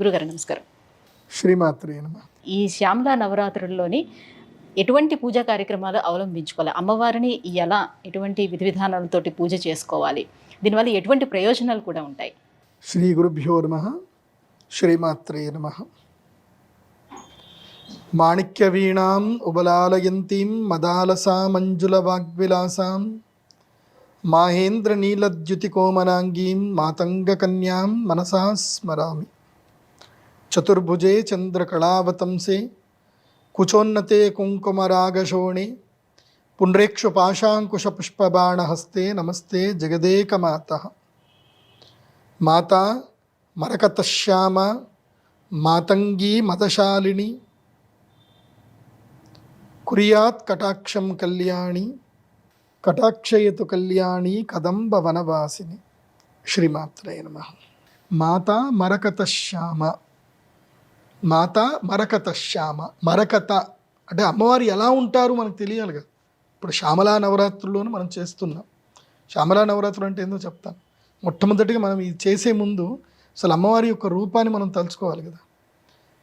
గురుగారు నమస్కారం. శ్రీమాత్రే నమ. ఈ శ్యామలా నవరాత్రుల్లోని ఎటువంటి పూజా కార్యక్రమాలు అవలంబించుకోవాలి? అమ్మవారిని ఎలా ఎటువంటి విధి విధానాలతోటి పూజ చేసుకోవాలి? దీనివల్ల ఎటువంటి ప్రయోజనాలు కూడా ఉంటాయి? శ్రీ గురుభ్యో నమ. శ్రీమాత్రే నమ. మాణిక్యవీణాం ఉబలాలయంతీం మదాలసామంజుల వాగ్విలాసాం మాహేంద్రనీలద్యుతికోమలాంగీం మాతంగకన్యాం మనసా స్మరామి. चतुर्भुजे चन्द्रकलावतंसे कुचोन्नते कुंकुमरागशोणे पुण्ड्रेक्षुपाशाङ्कुशपुष्पबाणहस्ते नमस्ते जगदेकमातः। माता, मरकतश्याम मातंगी मतशालिनी, कुर्यात् कल्याणी, कटाक्षयतु कल्याणी कदंब श्रीमात्रे नमः। माता, मरकतश्याम। మాత మరకత శ్యామ. మరకత అంటే అమ్మవారు ఎలా ఉంటారు మనకు తెలియాలి కదా. ఇప్పుడు శ్యామలా నవరాత్రుల్లోనూ మనం చేస్తున్నాం. శ్యామలా నవరాత్రులు అంటే ఏందో చెప్తాను. మొట్టమొదటిగా మనం ఇది చేసే ముందు అసలు అమ్మవారి యొక్క రూపాన్ని మనం తలుచుకోవాలి కదా.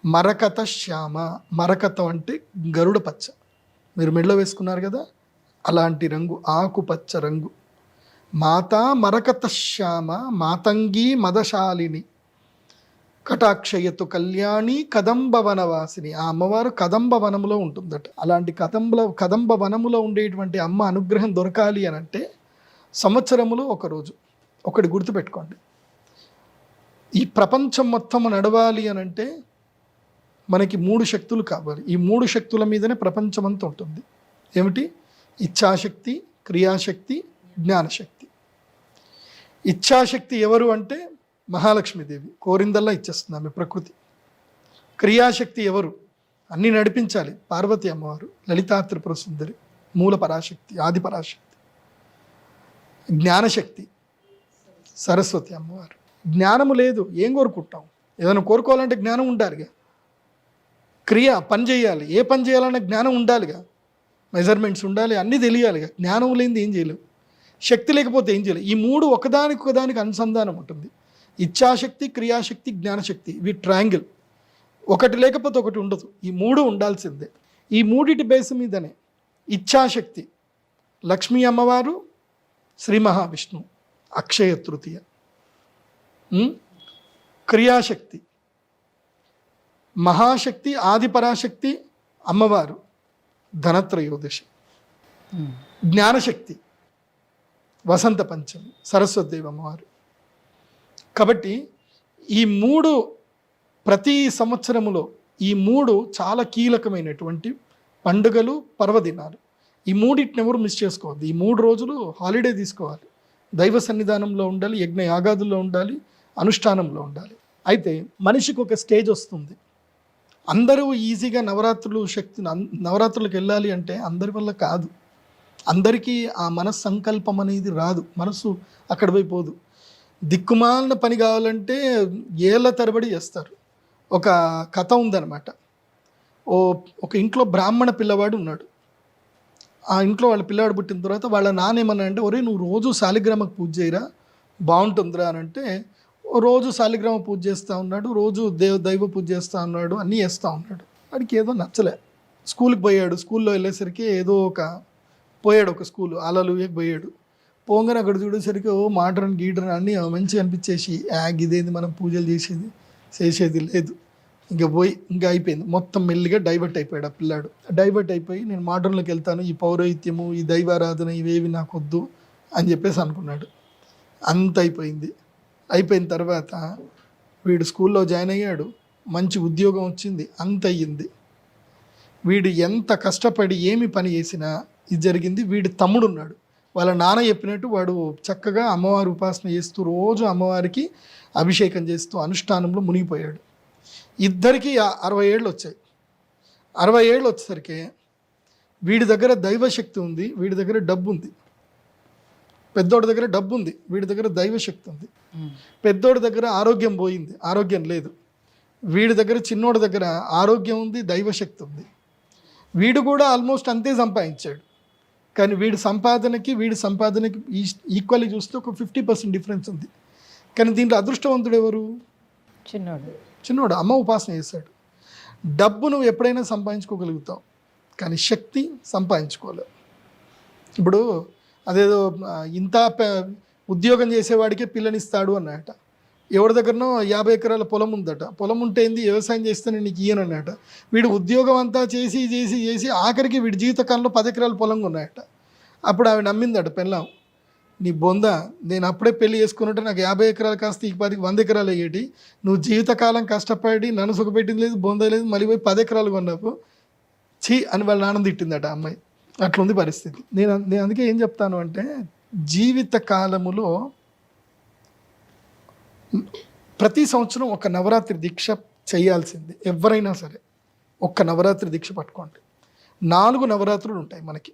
మరకత శ్యామ. మరకతం అంటే గరుడ పచ్చ. మీరు మెడలో వేసుకున్నారు కదా. అలాంటి రంగు ఆకుపచ్చ రంగు. మాత మరకత శ్యామ. మాతంగి మదశాలిని. కటాక్షయతు కళ్యాణి కదంబవన వాసిని ఆ అమ్మవారు కదంబ వనములో ఉంటుందట. అలాంటి కదంబల కదంబ వనములో ఉండేటువంటి అమ్మ అనుగ్రహం దొరకాలి అని అంటే సంవత్సరములో ఒకరోజు ఒకటి గుర్తుపెట్టుకోండి. ఈ ప్రపంచం మొత్తం నడవాలి అని అంటే మనకి మూడు శక్తులు కావాలి. ఈ మూడు శక్తుల మీదనే ప్రపంచం అంతా ఉంటుంది. ఏమిటి? ఇచ్ఛాశక్తి క్రియాశక్తి జ్ఞానశక్తి. ఇచ్ఛాశక్తి ఎవరు అంటే మహాలక్ష్మీదేవి కోరిందల్లా ఇచ్చేస్తుంది ఆమె ప్రకృతి. క్రియాశక్తి ఎవరు? అన్ని నడిపించాలి పార్వతి అమ్మవారు లలితాత్రిపుర సుందరి మూల పరాశక్తి ఆది పరాశక్తి. జ్ఞానశక్తి సరస్వతి అమ్మవారు. జ్ఞానము లేదు ఏం కోరుకుంటాం? ఏదైనా కోరుకోవాలంటే జ్ఞానం ఉండాలిగా. క్రియ పని చేయాలి. ఏ పని చేయాలన్న జ్ఞానం ఉండాలిగా. మెజర్మెంట్స్ ఉండాలి అన్నీ తెలియాలిగా. జ్ఞానం లేనిది ఏం చేయలేవు శక్తి లేకపోతే ఏం చేయలేవు ఈ మూడు ఒకదానికి ఒకదానికి అనుసంధానం ఉంటుంది. ఇచ్ఛాశక్తి క్రియాశక్తి జ్ఞానశక్తి ఇవి ట్రయాంగిల్. ఒకటి లేకపోతే ఒకటి ఉండదు. ఈ మూడు ఉండాల్సిందే. ఈ మూడిటి బేస్ మీదనే ఇచ్ఛాశక్తి లక్ష్మీ అమ్మవారు శ్రీ మహావిష్ణు అక్షయ తృతీయ? క్రియాశక్తి మహాశక్తి ఆదిపరాశక్తి అమ్మవారు ధనత్రయోదశి. జ్ఞానశక్తి వసంత పంచమి సరస్వతిదేవి అమ్మవారు. కాబట్టి ఈ మూడు ప్రతి సంవత్సరములో ఈ మూడు చాలా కీలకమైనటువంటి పండుగలు పర్వదినాలు. ఈ మూడింటిని ఎవరు మిస్ చేసుకోవద్దు. ఈ మూడు రోజులు హాలిడే తీసుకోవాలి. దైవ సన్నిధానంలో ఉండాలి యజ్ఞ యాగాదుల్లో ఉండాలి అనుష్ఠానంలో ఉండాలి. అయితే మనిషికి ఒక స్టేజ్ వస్తుంది. అందరూ ఈజీగా నవరాత్రులు శక్తి నవరాత్రులకు వెళ్ళాలి అంటే అందరి వల్ల కాదు. అందరికీ ఆ మనస్ సంకల్పం అనేది రాదు. మనసు అక్కడ పోయిపోదు దిక్కుమాలిన పని కావాలంటే ఏళ్ళ తరబడి చేస్తారు. ఒక కథ ఉందన్నమాట. ఓ ఒక ఇంట్లో బ్రాహ్మణ పిల్లవాడు ఉన్నాడు. ఆ ఇంట్లో వాళ్ళ పిల్లవాడు పుట్టిన తర్వాత వాళ్ళ నాన్న ఏమన్నా అంటే ఒరే నువ్వు రోజు శాలిగ్రామకు పూజ చేయరా? బాగుంటుందిరా అని అంటే రోజు శాలిగ్రామ పూజ చేస్తూ ఉన్నాడు రోజు దేవ దైవ పూజ చేస్తూ ఉన్నాడు అన్నీ చేస్తూ ఉన్నాడు. వాడికి ఏదో నచ్చలే. స్కూల్కి పోయాడు. స్కూల్లో వెళ్ళేసరికి ఏదో ఒక పోయాడు ఒక స్కూల్. అలలు పోయాడు. పోగానే అక్కడ చూడేసరికి ఓ మాటరన్ గీటరన్ అన్నీ మంచిగా అనిపించేసి యాగ్ ఇదేంది మనం పూజలు చేసేది చేసేది లేదు. ఇంకా పోయి ఇంకా అయిపోయింది. మొత్తం మెల్లిగా డైవర్ట్ అయిపోయాడు ఆ పిల్లాడు. డైవర్ట్ అయిపోయి నేను మోడర్న్లోకి వెళ్తాను ఈ పౌరోహిత్యము ఈ దైవారాధన ఇవేవి నాకు వద్దు అని చెప్పేసి అనుకున్నాడు. అంత అయిపోయింది. అయిపోయిన తర్వాత వీడు స్కూల్లో జాయిన్ అయ్యాడు మంచి ఉద్యోగం వచ్చింది అంత అయ్యింది. వీడు ఎంత కష్టపడి ఏమి పని చేసినా ఇది జరిగింది వీడి తమ్ముడు ఉన్నాడు వాళ్ళ నాన్న చెప్పినట్టు వాడు చక్కగా అమ్మవారి ఉపాసన చేస్తూ రోజు అమ్మవారికి అభిషేకం చేస్తూ అనుష్ఠానంలో మునిగిపోయాడు. ఇద్దరికి అరవై ఏళ్ళు వచ్చాయి. అరవై ఏళ్ళు వచ్చేసరికి వీడి దగ్గర దైవశక్తి ఉంది వీడి దగ్గర డబ్బు ఉంది. పెద్దోడి దగ్గర డబ్బు ఉంది వీడి దగ్గర దైవశక్తి ఉంది. పెద్దోడి దగ్గర ఆరోగ్యం పోయింది ఆరోగ్యం లేదు. వీడి దగ్గర చిన్నోడి దగ్గర ఆరోగ్యం ఉంది దైవశక్తి ఉంది. వీడు కూడా ఆల్మోస్ట్ అంతే సంపాదించాడు. కానీ వీడి సంపాదనకి వీడి సంపాదనకి ఈక్వల్లీ చూస్తే ఒక ఫిఫ్టీ పర్సెంట్ డిఫరెన్స్ ఉంది. కానీ దీంట్లో అదృష్టవంతుడు ఎవరు? చిన్నోడు. చిన్నోడు. అమ్మ ఉపాసన చేశాడు. డబ్బు నువ్వు ఎప్పుడైనా సంపాదించుకోగలుగుతావు. కానీ శక్తి సంపాదించుకోలేవు ఇప్పుడు అదేదో ఇంత ఉద్యోగం చేసేవాడికే పిల్లనిస్తాడు అన్నట ఎవరి దగ్గరనో యాభై ఎకరాల పొలం ఉందట. పొలం ఉంటే ఏంది? వ్యవసాయం చేస్తే నేను నీకు ఇయ్యను అన్నట వీడు ఉద్యోగం అంతా చేసి చేసి చేసి ఆఖరికి వీడి జీవితకాలంలో పది ఎకరాల పొలం ఉన్నాయట అప్పుడు ఆవిడ నమ్మిందట పెళ్ళాం నీ బొంద నేను అప్పుడే పెళ్ళి చేసుకున్నట్టు నాకు యాభై ఎకరాలు కాస్త ఈ పది వంద ఎకరాలు అయ్యేటి. నువ్వు జీవితకాలం కష్టపడి నన్ను సుఖపెట్టింది లేదు బొంద లేదు మళ్ళీ పోయి పది ఎకరాలు కొన్నావు ఛీ అని వాళ్ళ నాన్న తిట్టిందట అమ్మాయి. అట్లుంది పరిస్థితి. నేను నేను అందుకే ఏం చెప్తాను అంటే జీవిత కాలములో ప్రతి సంవత్సరం ఒక నవరాత్రి దీక్ష చేయాల్సింది ఎవరైనా సరే. ఒక్క నవరాత్రి దీక్ష పట్టుకోండి. నాలుగు నవరాత్రులు ఉంటాయి మనకి.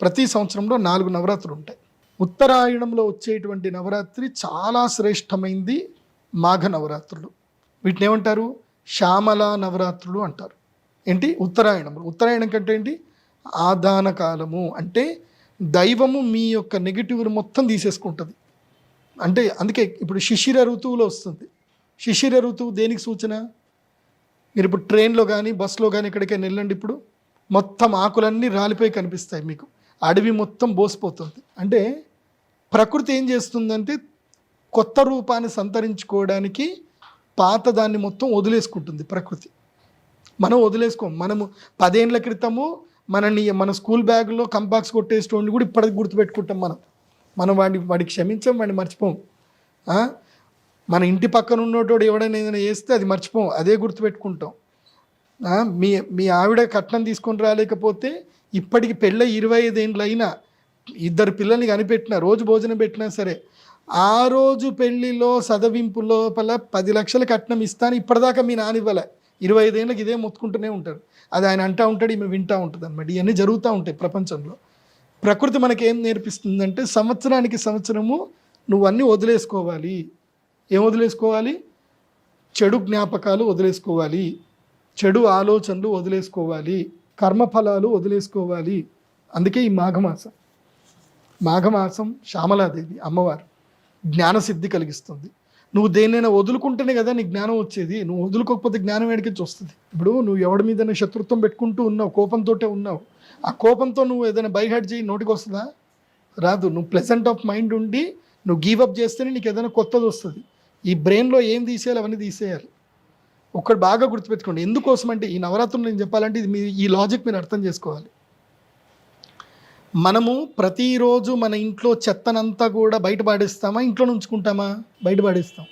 ప్రతి సంవత్సరంలో నాలుగు నవరాత్రులు ఉంటాయి. ఉత్తరాయణంలో వచ్చేటువంటి నవరాత్రి చాలా శ్రేష్టమైంది మాఘ నవరాత్రులు. వీటిని ఏమంటారు? శ్యామల నవరాత్రులు అంటారు. ఏంటి? ఉత్తరాయణంలో. ఉత్తరాయణం కంటే ఏంటి? ఆదాన కాలము. అంటే దైవము మీ యొక్క నెగిటివ్ను మొత్తం తీసేసుకుంటుంది. అంటే అందుకే ఇప్పుడు శిశిర ఋతువులో వస్తుంది. శిశిర ఋతువు దేనికి సూచన? మీరు ఇప్పుడు ట్రైన్లో కానీ బస్సులో కానీ ఎక్కడికైనా వెళ్ళండి ఇప్పుడు మొత్తం ఆకులన్నీ రాలిపోయి కనిపిస్తాయి మీకు. అడవి మొత్తం బోసిపోతుంది. అంటే ప్రకృతి ఏం చేస్తుందంటే కొత్త రూపాన్ని సంతరించుకోవడానికి పాత దాన్ని మొత్తం వదిలేసుకుంటుంది ప్రకృతి. మనం వదిలేసుకోం. మనము పదేండ్ల క్రితము మనని మన స్కూల్ బ్యాగ్లో కంపాక్స్ కొట్టేసేటోడిని కూడా ఇప్పటికి గుర్తుపెట్టుకుంటాం మనం. మనం వాడిని వాడికి క్షమించం వాడిని మర్చిపోం. మన ఇంటి పక్కన ఉన్నోటోడు ఎవడైనా ఏదైనా చేస్తే అది మర్చిపోం. అదే గుర్తుపెట్టుకుంటాం. మీ మీ ఆవిడ కట్నం తీసుకొని రాలేకపోతే ఇప్పటికి పెళ్ళ ఇరవై ఐదేండ్లు అయినా ఇద్దరు పిల్లల్ని కనిపెట్టినా రోజు భోజనం పెట్టినా సరే ఆ రోజు పెళ్ళిలో సదవింపు లోపల పది లక్షల కట్నం ఇస్తాను. ఇప్పటిదాకా మీ నాన్న ఇవ్వలే. ఇరవై ఐదేళ్ళకి ఇదే మొత్తుకుంటూనే ఉంటాడు. అది ఆయన అంటా ఉంటాడు ఈమె వింటూ ఉంటుంది అనమాట ఇవన్నీ జరుగుతూ ఉంటాయి ప్రపంచంలో. ప్రకృతి మనకి ఏం నేర్పిస్తుందంటే సంవత్సరానికి సంవత్సరము నువ్వు అన్నీ వదిలేసుకోవాలి. ఏం వదిలేసుకోవాలి? చెడు జ్ఞాపకాలు వదిలేసుకోవాలి. చెడు ఆలోచనలు వదిలేసుకోవాలి. కర్మఫలాలు వదిలేసుకోవాలి. అందుకే ఈ మాఘమాసం. మాఘమాసం శ్యామలాదేవి అమ్మవారు జ్ఞానసిద్ధి కలిగిస్తుంది. నువ్వు దేన్నైనా వదులుకుంటేనే కదా నీ జ్ఞానం వచ్చేది. నువ్వు వదులుకోకపోతే జ్ఞానం ఎడికించి వస్తుంది. ఇప్పుడు నువ్వు ఎవడి మీద శత్రుత్వం పెట్టుకుంటూ ఉన్నావు కోపంతోటే ఉన్నావు. ఆ కోపంతో నువ్వు ఏదైనా బైహెడ్ చేయి నోటికి వస్తుందా? రాదు. నువ్వు ప్లెజెంట్ ఆఫ్ మైండ్ ఉండి నువ్వు గీవప్ అప్ చేస్తేనే నీకు ఏదైనా కొత్తది వస్తుంది. ఈ బ్రెయిన్లో ఏం తీసేయాలి అవన్నీ తీసేయాలి. ఒక్కటి బాగా గుర్తుపెట్టుకోండి. ఎందుకోసం అంటే ఈ నవరాత్రులు నేను చెప్పాలంటే ఇది మీ ఈ లాజిక్ మీరు అర్థం చేసుకోవాలి. మనము ప్రతిరోజు మన ఇంట్లో చెత్తనంతా కూడా బయట పాడేస్తామా? ఇంట్లో ఉంచుకుంటామా బయట పాడేస్తాం.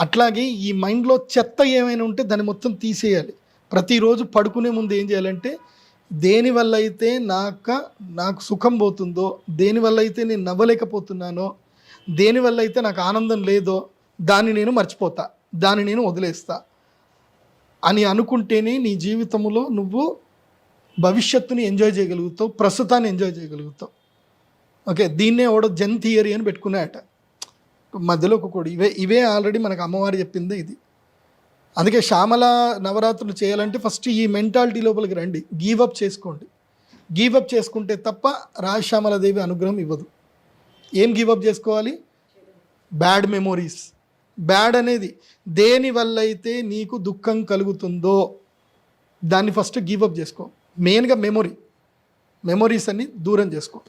అట్లాగే ఈ మైండ్లో చెత్త ఏమైనా ఉంటే దాన్ని మొత్తం తీసేయాలి. ప్రతిరోజు పడుకునే ముందు ఏం చేయాలంటే దేనివల్ల అయితే నాక నాకు సుఖం పోతుందో దేనివల్ల అయితే నేను నవ్వలేకపోతున్నానో దేనివల్ల అయితే నాకు ఆనందం లేదో దాన్ని నేను మర్చిపోతా దాన్ని నేను వదిలేస్తా అని అనుకుంటేనే నీ జీవితంలో నువ్వు భవిష్యత్తుని ఎంజాయ్ చేయగలుగుతావు ప్రస్తుతాన్ని ఎంజాయ్ చేయగలుగుతావు. ఓకే దీన్నే ఒక జన్ థియరీ అని పెట్టుకున్నాయట. మధ్యలో ఒక కూడా ఇవే ఇవే ఆల్రెడీ మనకు అమ్మవారు చెప్పిందే ఇది. అందుకే శ్యామల నవరాత్రులు చేయాలంటే ఫస్ట్ ఈ మెంటాలిటీ లోపలికి రండి. గీవ్ అప్ చేసుకోండి. గీవ్ అప్ చేసుకుంటే తప్ప రాజశ్యామలదేవి అనుగ్రహం ఇవ్వదు. ఏం గివ్ అప్ చేసుకోవాలి? బ్యాడ్ మెమోరీస్ బ్యాడ్ అనేది దేని వల్ల అయితే నీకు దుఃఖం కలుగుతుందో దాన్ని ఫస్ట్ గివ్ చేసుకో. మెయిన్గా మెమొరీ మెమొరీస్ అన్ని దూరం చేసుకో.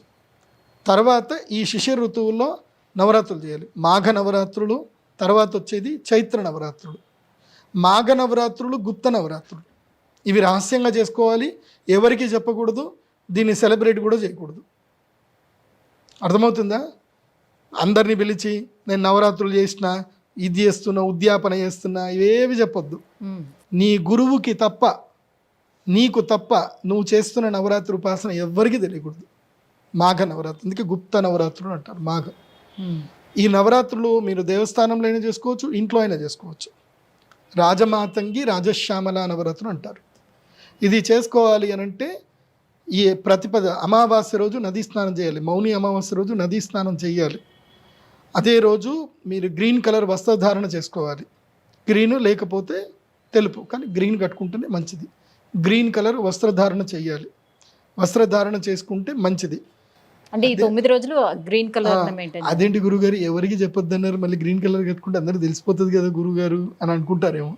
తర్వాత ఈ శిశిర ఋతువుల్లో నవరాత్రులు చేయాలి. మాఘ నవరాత్రులు తర్వాత వచ్చేది చైత్ర నవరాత్రులు. మాఘ నవరాత్రులు గుప్త నవరాత్రులు. ఇవి రహస్యంగా చేసుకోవాలి. ఎవరికి చెప్పకూడదు. దీన్ని సెలబ్రేట్ కూడా చేయకూడదు. అర్థమవుతుందా? అందరిని పిలిచి నేను నవరాత్రులు చేసిన ఇది చేస్తున్నా ఉద్యాపన చేస్తున్నా ఇవేవి చెప్పొద్దు. నీ గురువుకి తప్ప నీకు తప్ప నువ్వు చేస్తున్న నవరాత్రి ఉపాసన ఎవ్వరికీ తెలియకూడదు. మాఘ నవరాత్రి అందుకే గుప్త నవరాత్రులు అంటారు మాఘ. ఈ నవరాత్రులు మీరు దేవస్థానంలో అయినా చేసుకోవచ్చు ఇంట్లో అయినా చేసుకోవచ్చు. రాజమాతంగి రాజశ్యామల నవరత్నం అంటారు. ఇది చేసుకోవాలి అని అంటే ఈ ప్రతిపద అమావాస్య రోజు నదీ స్నానం చేయాలి. మౌని అమావాస్య రోజు నదీ స్నానం చేయాలి. అదే రోజు మీరు గ్రీన్ కలర్ వస్త్రధారణ చేసుకోవాలి. గ్రీన్ లేకపోతే తెలుపు కానీ గ్రీన్ కట్టుకుంటేనే మంచిది. గ్రీన్ కలర్ వస్త్రధారణ చేయాలి. వస్త్రధారణ చేసుకుంటే మంచిది. అంటే ఈ తొమ్మిది రోజులు గ్రీన్ కలర్ అదేంటి గురుగారు? ఎవరికి చెప్పొద్దన్నారు మళ్ళీ గ్రీన్ కలర్ కట్టుకుంటే అందరూ తెలిసిపోతుంది కదా గురుగారు అని అనుకుంటారేమో.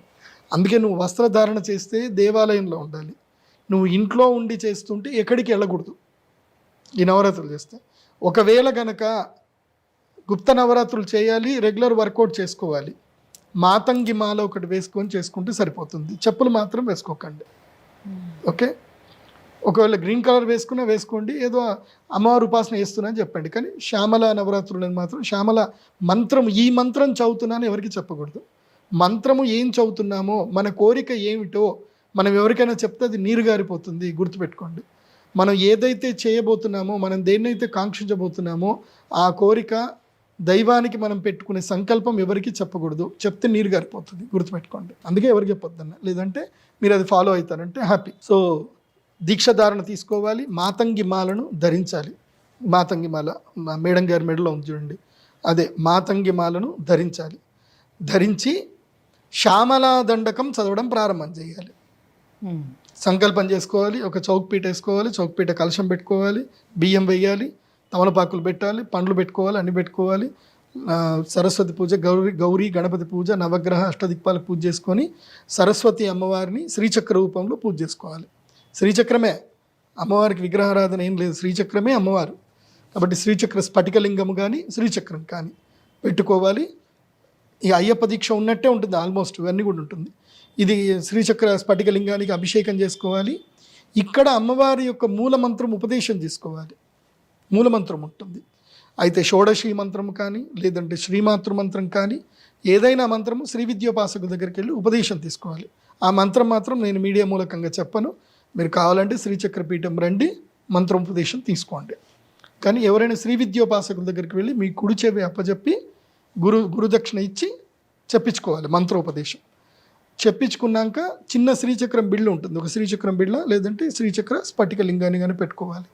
అందుకే నువ్వు వస్త్రధారణ చేస్తే దేవాలయంలో ఉండాలి. నువ్వు ఇంట్లో ఉండి చేస్తుంటే ఎక్కడికి వెళ్ళకూడదు. ఈ నవరాత్రులు చేస్తే. ఒకవేళ గనక గుప్త నవరాత్రులు చేయాలి రెగ్యులర్ వర్కౌట్ చేసుకోవాలి. మాతంగి మాల ఒకటి వేసుకొని చేసుకుంటే సరిపోతుంది. చెప్పులు మాత్రం వేసుకోకండి. ఓకే? ఒకవేళ గ్రీన్ కలర్ వేసుకున్నా వేసుకోండి ఏదో అమ్మవారి ఉపాసన వేస్తున్నా అని చెప్పండి. కానీ శ్యామల నవరాత్రులని మాత్రం శ్యామల మంత్రం ఈ మంత్రం చదువుతున్నాను ఎవరికి చెప్పకూడదు. మంత్రము ఏం చదువుతున్నామో మన కోరిక ఏమిటో మనం ఎవరికైనా చెప్తే అది నీరు గారిపోతుంది గుర్తుపెట్టుకోండి. మనం ఏదైతే చేయబోతున్నామో మనం దేన్నైతే కాంక్షించబోతున్నామో ఆ కోరిక దైవానికి మనం పెట్టుకునే సంకల్పం ఎవరికి చెప్పకూడదు. చెప్తే నీరు గారిపోతుంది గుర్తుపెట్టుకోండి. అందుకే ఎవరికి చెప్పొద్దన్న. లేదంటే మీరు అది ఫాలో అవుతారంటే హ్యాపీ. సో దీక్షధారణ తీసుకోవాలి మాతంగి మాలను ధరించాలి. మాతంగి మాల మా మేడం గారి మెడలో ఉంది చూడండి. అదే మాతంగి మాలను ధరించాలి. ధరించి శ్యామలా దండకం చదవడం ప్రారంభం చేయాలి. సంకల్పం చేసుకోవాలి ఒక చౌక్పీట వేసుకోవాలి చౌక్పీట కలశం పెట్టుకోవాలి బియ్యం వేయాలి తమలపాకులు పెట్టాలి పండ్లు పెట్టుకోవాలి అన్ని పెట్టుకోవాలి. సరస్వతి పూజ గౌరీ గౌరీ గణపతి పూజ నవగ్రహ అష్టదిక్పాల పూజ చేసుకొని సరస్వతి అమ్మవారిని శ్రీచక్ర రూపంలో పూజ చేసుకోవాలి. శ్రీచక్రమే. అమ్మవారికి విగ్రహారాధన ఏం లేదు. శ్రీచక్రమే అమ్మవారు. కాబట్టి శ్రీచక్ర స్ఫటికలింగము కానీ శ్రీచక్రం కానీ పెట్టుకోవాలి. ఈ అయ్యప్ప దీక్ష ఉన్నట్టే ఉంటుంది. ఆల్మోస్ట్ ఇవన్నీ కూడా ఉంటుంది. ఇది శ్రీచక్ర స్ఫటికలింగానికి అభిషేకం చేసుకోవాలి. ఇక్కడ అమ్మవారి యొక్క మూల మంత్రం ఉపదేశం తీసుకోవాలి. మూల మంత్రం ఉంటుంది. అయితే షోడశీ మంత్రం కానీ లేదంటే శ్రీమాతృ మంత్రం కానీ ఏదైనా మంత్రము శ్రీ విద్యోపాసకు దగ్గరికి వెళ్ళి ఉపదేశం తీసుకోవాలి. ఆ మంత్రం మాత్రం నేను మీడియా మూలకంగా చెప్పను. మీరు కావాలంటే శ్రీచక్ర పీఠం రండి మంత్రోపదేశం తీసుకోండి. కానీ ఎవరైనా శ్రీ విద్యోపాసకుల దగ్గరికి వెళ్ళి మీ కుడి చెవి అప్పచెప్పి గురు గురుదక్షిణ ఇచ్చి చెప్పించుకోవాలి మంత్రోపదేశం. చెప్పించుకున్నాక చిన్న శ్రీచక్రం బిళ్ళ ఉంటుంది. ఒక శ్రీచక్రం బిళ్ళ లేదంటే శ్రీచక్ర స్ఫటిక లింగాన్ని కానీ పెట్టుకోవాలి.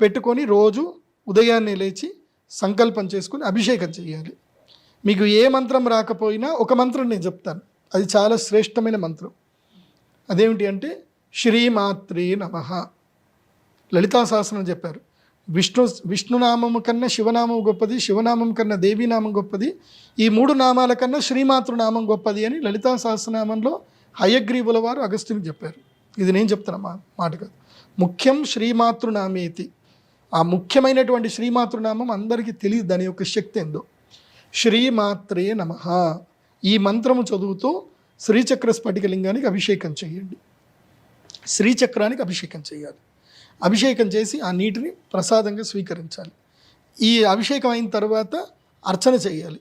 పెట్టుకొని రోజు ఉదయాన్నే లేచి సంకల్పం చేసుకుని అభిషేకం చేయాలి. మీకు ఏ మంత్రం రాకపోయినా ఒక మంత్రం నేను చెప్తాను. అది చాలా శ్రేష్టమైన మంత్రం. అదేమిటి అంటే శ్రీమాత్రి నమ. లలితా సహస్రం చెప్పారు. విష్ణు విష్ణునామము కన్నా శివనామం గొప్పది శివనామం కన్నా దేవీనామం గొప్పది ఈ మూడు నామాల కన్నా శ్రీమాతృనామం గొప్పది అని లలితా సహస్రనామంలో హయగ్రీవుల వారు అగస్త్యుని చెప్పారు. ఇది నేను చెప్తున్నా మా మాట కాదు. ముఖ్యం శ్రీమాతృనామేతి. ఆ ముఖ్యమైనటువంటి శ్రీమాతృనామం అందరికీ తెలియదు దాని యొక్క శక్తి ఏందో. శ్రీమాత్రే నమ. ఈ మంత్రము చదువుతూ శ్రీచక్ర స్ఫటికలింగానికి అభిషేకం చేయండి. శ్రీచక్రానికి అభిషేకం చేయాలి. అభిషేకం చేసి ఆ నీటిని ప్రసాదంగా స్వీకరించాలి. ఈ అభిషేకం అయిన తర్వాత అర్చన చేయాలి.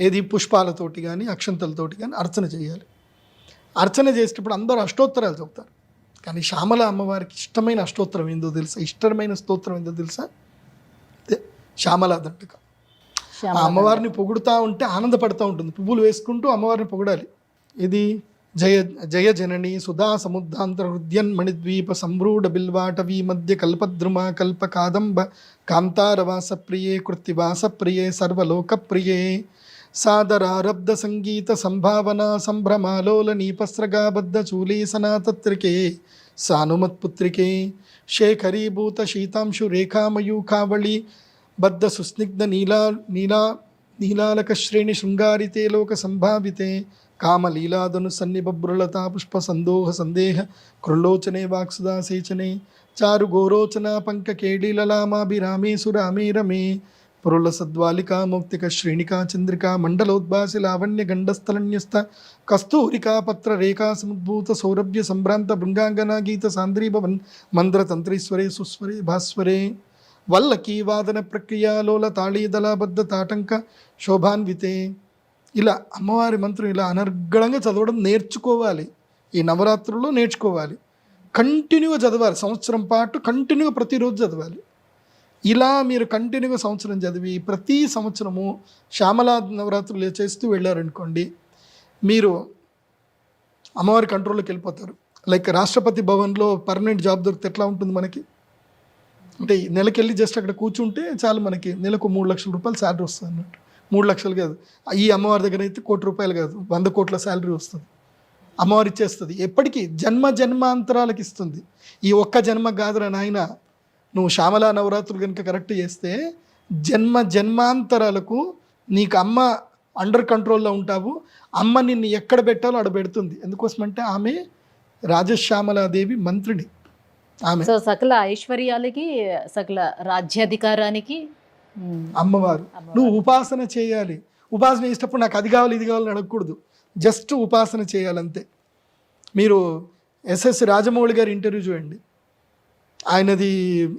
ఏది పుష్పాలతోటి కానీ అక్షంతలతోటి కానీ అర్చన చేయాలి. అర్చన చేసేటప్పుడు అందరూ అష్టోత్తరాలు చెప్తారు కానీ శ్యామల అమ్మవారికి ఇష్టమైన అష్టోత్తరం ఏందో తెలుసా? ఇష్టమైన స్తోత్రం ఏందో తెలుసా? శ్యామల దండక. ఆ అమ్మవారిని పొగుడుతూ ఉంటే ఆనందపడుతూ ఉంటుంది. పువ్వులు వేసుకుంటూ అమ్మవారిని పొగడాలి. ఇది ಜಯ ಜಯ ಜನನಿ ಸುಧಾ ಸಮುದ್ಧಾಂತರ ಹೃದ್ಯನ್ ಮಣಿದ್ವೀಪ ಸಂಭ್ರೂಢ ಬಿಲ್ವಾಟವಿ ಮಧ್ಯ ಕಲ್ಪದ್ರುಮ ಕಲ್ಪ ಕಾದಂಬ ಕಾಂತಾರವಾಸ ಪ್ರಿಯೇ ಕೃತ್ತಿವಾಸ ಪ್ರಿಯೇ ಸರ್ವಲೋಕ ಸರ್ವಲೋಕಪ್ರಿಯೇ ಸಾದರಾರಬ್ಧ ಸಂಗೀತ ಸಂಭಾವನಾ ಸಂಭ್ರಮಾಲೋಲ ನೀಪಸ್ರಗಾಬದ್ಧ ಚೂಲೀ ಸನಾತತ್ರಿಕೆ ಸಾನುಮತ್ಪುತ್ರಿಕೆ. ಶೇಖರೀಭೂತ ಶೀತಾಂಶು ರೇಖಾಮಯೂಖಾವಳಿ ಬದ್ಧ ಸುಸ್ನಿಗ್ಧ ನೀಲಾ ನೀಲಾ, ನೀಲಾಲಕ ಶ್ರೇಣಿ ಶೃಂಗಾರಿತೆ ಲೋಕ ಸಂಭಾವಿತೆ. కామలీలాదను సన్నిబభ్రులతా పుష్ప సందోహ సందేహ కృల్లోచనే వాక్సుదా సేచనే చారు గోరోచన పంక కేళీలలామాభిరామే సురామే రమే పురుల సద్వాలికా మౌక్తిక శ్రేణికా చంద్రికా మండలోద్భాసి లావణ్య గండస్థలన్యస్థ కస్తూరికా పత్ర రేఖా సముద్భూత సౌరభ్య సంభ్రాంత భృంగాంగనా గీత సాంద్రీభవన్ మంద్రతంత్రీశ్వరే సుస్వరే భాస్వరే. వల్లకీ వాదన ప్రక్రియాలోల తాళీదళబద్ధ తాటంక శోభాన్వితే. ఇలా అమ్మవారి మంత్రం ఇలా అనర్గళంగా చదవడం నేర్చుకోవాలి. ఈ నవరాత్రుల్లో నేర్చుకోవాలి. కంటిన్యూగా చదవాలి. సంవత్సరం పాటు కంటిన్యూగా ప్రతిరోజు చదవాలి. ఇలా మీరు కంటిన్యూగా సంవత్సరం చదివి ప్రతి సంవత్సరము శ్యామలా నవరాత్రులు చేస్తూ వెళ్ళారనుకోండి మీరు అమ్మవారి కంట్రోల్లోకి వెళ్ళిపోతారు. లైక్ రాష్ట్రపతి భవన్లో పర్మనెంట్ జాబ్ దొరికితే ఎట్లా ఉంటుంది మనకి? అంటే నెలకెళ్ళి జస్ట్ అక్కడ కూర్చుంటే చాలు మనకి నెలకు మూడు లక్షల రూపాయలు శాలరీ వస్తుంది అన్నట్టు. మూడు లక్షలు కాదు. ఈ అమ్మవారి దగ్గర అయితే కోటి రూపాయలు కాదు. వంద కోట్ల శాలరీ వస్తుంది. అమ్మవారు ఇచ్చేస్తుంది. ఎప్పటికీ జన్మ జన్మాంతరాలకు ఇస్తుంది. ఈ ఒక్క జన్మ కాదురా నాయన. నువ్వు శ్యామల నవరాత్రులు కనుక కరెక్ట్ చేస్తే జన్మ జన్మాంతరాలకు నీకు అమ్మ అండర్ కంట్రోల్లో ఉంటావు. అమ్మ నిన్ను ఎక్కడ పెట్టాలో అక్కడ పెడుతుంది. ఎందుకోసమంటే ఆమె రాజశ్యామలాదేవి మంత్రిని ఆమె. సో సకల ఐశ్వర్యాలకి సకల రాజ్యాధికారానికి అమ్మవారు. నువ్వు ఉపాసన చేయాలి. ఉపాసన చేసేటప్పుడు నాకు అది కావాలి ఇది కావాలని అడగకూడదు. జస్ట్ ఉపాసన చేయాలంతే. మీరు ఎస్ఎస్ రాజమౌళి గారి ఇంటర్వ్యూ చూడండి. ఆయనది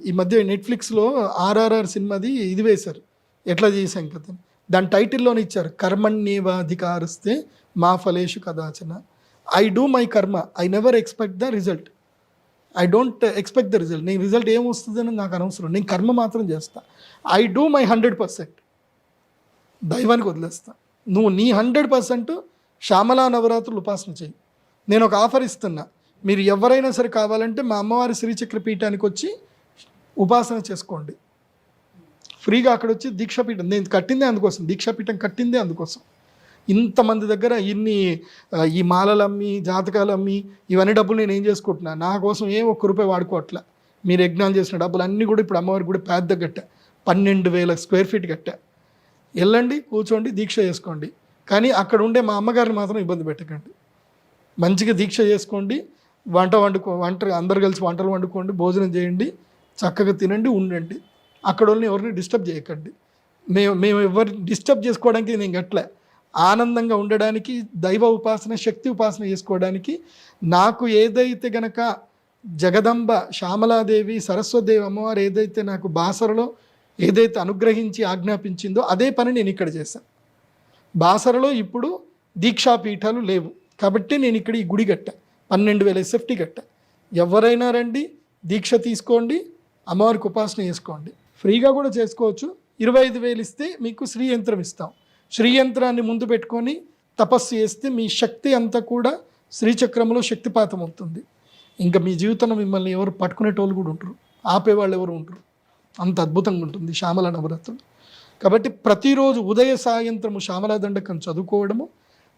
ఈ మధ్య నెట్ఫ్లిక్స్లో ఆర్ఆర్ఆర్ సినిమాది ఇది వేశారు. ఎట్లా చేశాం కదా దాని టైటిల్లోనే ఇచ్చారు కర్మణ్యేవాధికారస్తే మా ఫలేషు కదాచన. I do my karma. I never expect the result. I don't expect the result. నేను రిజల్ట్ ఏం వస్తుందని నాకు అనవసరం. నేను కర్మ మాత్రం చేస్తా. I do my hundred percent దైవానికి వదిలేస్తా. నువ్వు నీ హండ్రెడ్ పర్సెంట్ శ్యామలా నవరాత్రులు ఉపాసన చేయి నేను ఒక ఆఫర్ ఇస్తున్నా. మీరు ఎవరైనా సరే కావాలంటే మా అమ్మవారి శ్రీచక్ర పీఠానికి వచ్చి ఉపాసన చేసుకోండి. ఫ్రీగా అక్కడ వచ్చి దీక్షాపీఠం నేను కట్టిందే అందుకోసం దీక్షాపీఠం కట్టిందే అందుకోసం. ఇంతమంది దగ్గర ఇన్ని ఈ మాలలు అమ్మి జాతకాలు అమ్మి ఇవన్నీ డబ్బులు నేను ఏం చేసుకుంటున్నా? నా కోసం ఏం ఒక్క రూపాయి వాడుకోవట్లే? మీరు యజ్ఞాలు చేసిన డబ్బులు అన్నీ కూడా ఇప్పుడు అమ్మవారికి కూడా పెద్ద కట్టా పన్నెండు వేల స్క్వేర్ ఫీట్ కట్టా. వెళ్ళండి కూర్చోండి దీక్ష చేసుకోండి. కానీ అక్కడ ఉండే మా అమ్మగారిని మాత్రం ఇబ్బంది పెట్టకండి. మంచిగా దీక్ష చేసుకోండి వంట వండుకో వంట అందరు కలిసి వంటలు వండుకోండి భోజనం చేయండి చక్కగా తినండి ఉండండి. అక్కడ వాళ్ళని ఎవరిని డిస్టర్బ్ చేయకండి. మేము మేము ఎవరిని డిస్టర్బ్ చేసుకోవడానికి నేను గట్లే ఆనందంగా ఉండడానికి దైవ ఉపాసన శక్తి ఉపాసన చేసుకోవడానికి నాకు ఏదైతే గనక జగదంబ శ్యామలాదేవి సరస్వదేవి అమ్మవారు ఏదైతే నాకు బాసరలో ఏదైతే అనుగ్రహించి ఆజ్ఞాపించిందో అదే పని నేను ఇక్కడ చేశాను. బాసరలో ఇప్పుడు దీక్షాపీఠాలు లేవు. కాబట్టి నేను ఇక్కడ ఈ గుడి కట్టా. పన్నెండు వేల ఎస్ఎఫ్టీ కట్టా. ఎవరైనా రండి దీక్ష తీసుకోండి అమ్మవారికి ఉపాసన చేసుకోండి. ఫ్రీగా కూడా చేసుకోవచ్చు. ఇరవై ఐదు వేలు ఇస్తే మీకు శ్రీయంత్రం ఇస్తాం. శ్రీయంత్రాన్ని ముందు పెట్టుకొని తపస్సు చేస్తే మీ శక్తి అంతా కూడా శ్రీచక్రంలో శక్తిపాతం అవుతుంది. ఇంకా మీ జీవితంలో మిమ్మల్ని ఎవరు పట్టుకునేటోళ్ళు కూడా ఉంటారు. ఆపేవాళ్ళు ఎవరు ఉంటారు. అంత అద్భుతంగా ఉంటుంది శ్యామల నవరాత్రులు. కాబట్టి ప్రతిరోజు ఉదయ సాయంత్రము శ్యామల దండకం చదువుకోవడము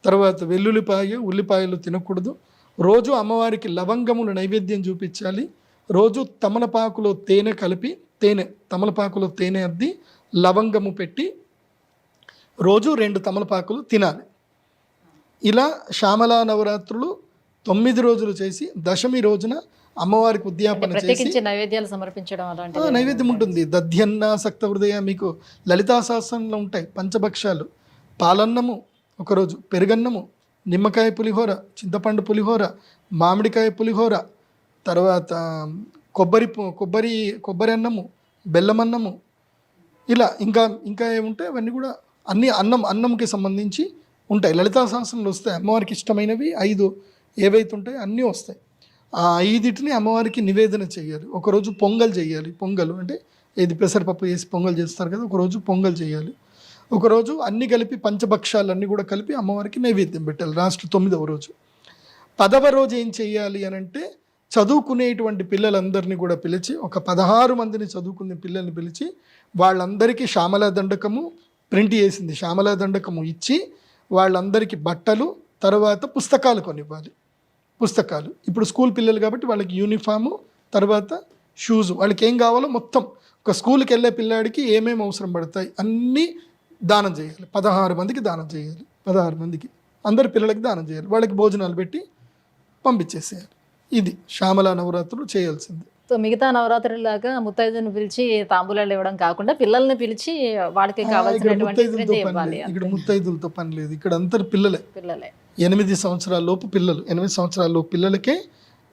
తర్వాత వెల్లుల్లిపాయ ఉల్లిపాయలు తినకూడదు. రోజు అమ్మవారికి లవంగములు నైవేద్యం చూపించాలి. రోజు తమలపాకులో తేనె కలిపి తేనె తమలపాకులో తేనె అద్ది లవంగము పెట్టి రోజు రెండు తమలపాకులు తినాలి. ఇలా శ్యామలా నవరాత్రులు తొమ్మిది రోజులు చేసి దశమి రోజున అమ్మవారికి ఉద్యాపన చేసి నైవేద్యాలు సమర్పించడం ఆ, అలాంటివి నైవేద్యం ఉంటుంది. దధ్యన్న సక్త హృదయ మీకు లలితా సహస్రంలో ఉంటాయి పంచభక్షాలు. పాలన్నము ఒకరోజు పెరుగన్నము నిమ్మకాయ పులిహోర చింతపండు పులిహోర మామిడికాయ పులిహోర తర్వాత కొబ్బరి కొబ్బరి కొబ్బరి అన్నము బెల్లం అన్నము ఇలా ఇంకా ఇంకా ఏముంటాయి అవన్నీ కూడా అన్ని అన్నం అన్నంకి సంబంధించి ఉంటాయి. లలితా సహస్రంలో వస్తాయి. అమ్మవారికి ఇష్టమైనవి ఐదు ఏవైతే ఉంటాయో అన్నీ వస్తాయి. ఐదిటిని అమ్మవారికి నివేదన చేయాలి. ఒకరోజు పొంగల్ చేయాలి. పొంగల్ అంటే ఏది? పెసరపప్పు వేసి పొంగల్ చేస్తారు కదా ఒకరోజు పొంగల్ చేయాలి. ఒకరోజు అన్ని కలిపి పంచభక్షాలన్నీ కూడా కలిపి అమ్మవారికి నైవేద్యం పెట్టాలి. లాస్ట్ తొమ్మిదవ రోజు. పదవ రోజు ఏం చేయాలి అని అంటే చదువుకునేటువంటి పిల్లలందరినీ కూడా పిలిచి ఒక పదహారు మందిని చదువుకునే పిల్లల్ని పిలిచి వాళ్ళందరికీ శ్యామల దండకము ప్రింట్ చేసింది. శ్యామల దండకము ఇచ్చి వాళ్ళందరికీ బట్టలు తర్వాత పుస్తకాలు కొనివ్వాలి. పుస్తకాలు. ఇప్పుడు స్కూల్ పిల్లలు కాబట్టి వాళ్ళకి యూనిఫాము తర్వాత షూస్. వాళ్ళకి ఏం కావాలో మొత్తం ఒక స్కూల్కి వెళ్ళే పిల్లాడికి ఏమేమి అవసరం పడతాయి అన్నీ దానం చేయాలి. పదహారు మందికి దానం చేయాలి. పదహారు మందికి. అందరి పిల్లలకి దానం చేయాలి. వాళ్ళకి భోజనాలు పెట్టి పంపించేసేయాలి. ఇది శ్యామల నవరాత్రులు చేయాల్సింది. సో మిగతా నవరాత్రులాగా ముత్తైదుని పిలిచి తాంబూలాలు ఇవ్వడం కాకుండా పిల్లల్ని పిలిచి వాళ్ళకి కావాల్సినటువంటి లేదు. ఇక్కడ ముత్తైదులతో పని లేదు. ఇక్కడ అందరు పిల్లలే. పిల్లలే. ఎనిమిది సంవత్సరాల లోపు పిల్లలు ఎనిమిది సంవత్సరాల లోపు పిల్లలకే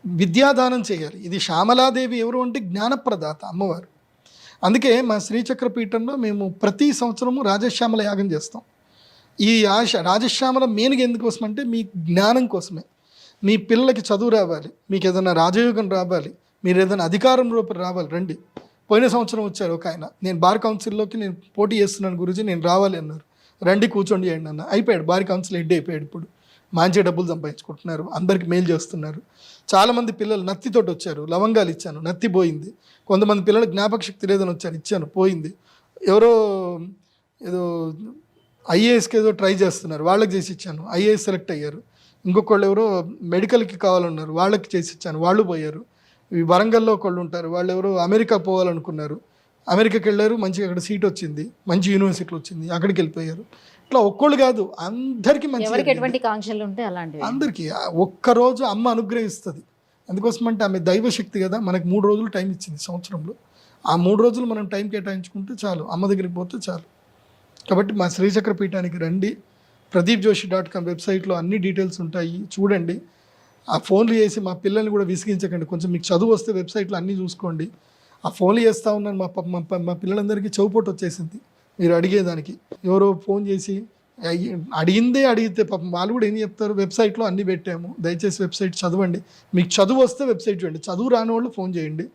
విద్యాదానం చేయాలి. ఇది శ్యామలాదేవి ఎవరు అంటే జ్ఞానప్రదాత అమ్మవారు. అందుకే మా శ్రీచక్ర పీఠంలో మేము ప్రతి సంవత్సరము రాజశ్యామల యాగం చేస్తాం. ఈ ఆశ రాజశ్యామల మెయిన్గా ఎందుకోసం అంటే మీ జ్ఞానం కోసమే. మీ పిల్లలకి చదువు రావాలి మీకు ఏదైనా రాజయోగం రావాలి మీరు ఏదైనా అధికారం రూపం రావాలి రండి. పోయిన సంవత్సరం వచ్చారు ఒక ఆయన. నేను బార్ కౌన్సిల్లోకి నేను పోటీ చేస్తున్నాను గురించి నేను రావాలి అన్నారు. రండి కూర్చోండి అన్న అయిపోయాడు బార్ కౌన్సిల్ హెడ్ అయిపోయాడు ఇప్పుడు. మంచి డబ్బులు సంపాదించుకుంటున్నారు. అందరికి మేలు చేస్తున్నారు. చాలామంది పిల్లలు నత్తితోటి వచ్చారు. లవంగాలు ఇచ్చాను. నత్తి పోయింది. కొంతమంది పిల్లలు జ్ఞాపక శక్తి లేదని వచ్చారు. ఇచ్చాను. పోయింది. ఎవరో ఏదో ఐఏఎస్కి ఏదో ట్రై చేస్తున్నారు. వాళ్ళకి చేసి ఇచ్చాను. ఐఏఎస్ సెలెక్ట్ అయ్యారు. ఇంకొకళ్ళు ఎవరో మెడికల్కి కావాలన్నారు. వాళ్ళకి చేసి ఇచ్చాను. వాళ్ళు పోయారు. ఈ వరంగల్లో ఒకళ్ళు ఉంటారు. వాళ్ళు ఎవరో అమెరికా పోవాలనుకున్నారు. అమెరికాకి వెళ్ళారు. మంచిగా అక్కడ సీట్ వచ్చింది. మంచి యూనివర్సిటీలు వచ్చింది. అక్కడికి వెళ్ళిపోయారు. ఇట్లా ఒక్కళ్ళు కాదు అందరికీ మంచి ఎటువంటి కాంక్షలు ఉంటే అలాంటివి. అందరికీ ఒక్కరోజు అమ్మ అనుగ్రహిస్తుంది. అందుకోసం అంటే ఆమె దైవశక్తి కదా మనకు మూడు రోజులు టైం ఇచ్చింది సంవత్సరంలో. ఆ మూడు రోజులు మనం టైం కేటాయించుకుంటే చాలు అమ్మ దగ్గరికి పోతే చాలు. కాబట్టి మా శ్రీచక్ర పీఠానికి రండి. ప్రదీప్ జోషి డాట్ కామ్ వెబ్సైట్లో అన్ని డీటెయిల్స్ ఉంటాయి చూడండి. ఆ ఫోన్లు చేసి మా పిల్లల్ని కూడా విసిగించకండి. కొంచెం మీకు చదువు వస్తే వెబ్సైట్లో అన్నీ చూసుకోండి. ఆ ఫోన్లు చేస్తూ ఉన్నాను మా మా పిల్లలందరికీ చౌపోటు వచ్చేసింది. మీరు అడిగేదానికి ఎవరో ఫోన్ చేసి అడిగిందే అడిగితే పాపం వాళ్ళు కూడా ఏం చెప్తారు? వెబ్సైట్లో అన్నీ పెట్టాము. దయచేసి వెబ్సైట్ చదవండి. మీకు చదువు వస్తే వెబ్సైట్ చూడండి. చదువు రాని వాళ్ళు ఫోన్ చేయండి.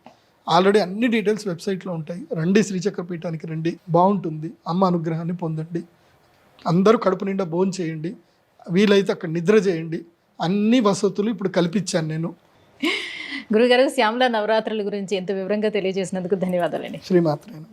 ఆల్రెడీ అన్ని డీటెయిల్స్ వెబ్సైట్లో ఉంటాయి. రండి శ్రీచక్రపీఠానికి రండి. బాగుంటుంది. అమ్మ అనుగ్రహాన్ని పొందండి. అందరూ కడుపు నిండా భోజనం చేయండి. వీలైతే అక్కడ నిద్ర చేయండి. అన్ని వసతులు ఇప్పుడు కల్పించాను నేను. గురుగారు శ్యామల నవరాత్రుల గురించి ఎంత వివరంగా తెలియజేసినందుకు ధన్యవాదాలండి. శ్రీమాత్రేన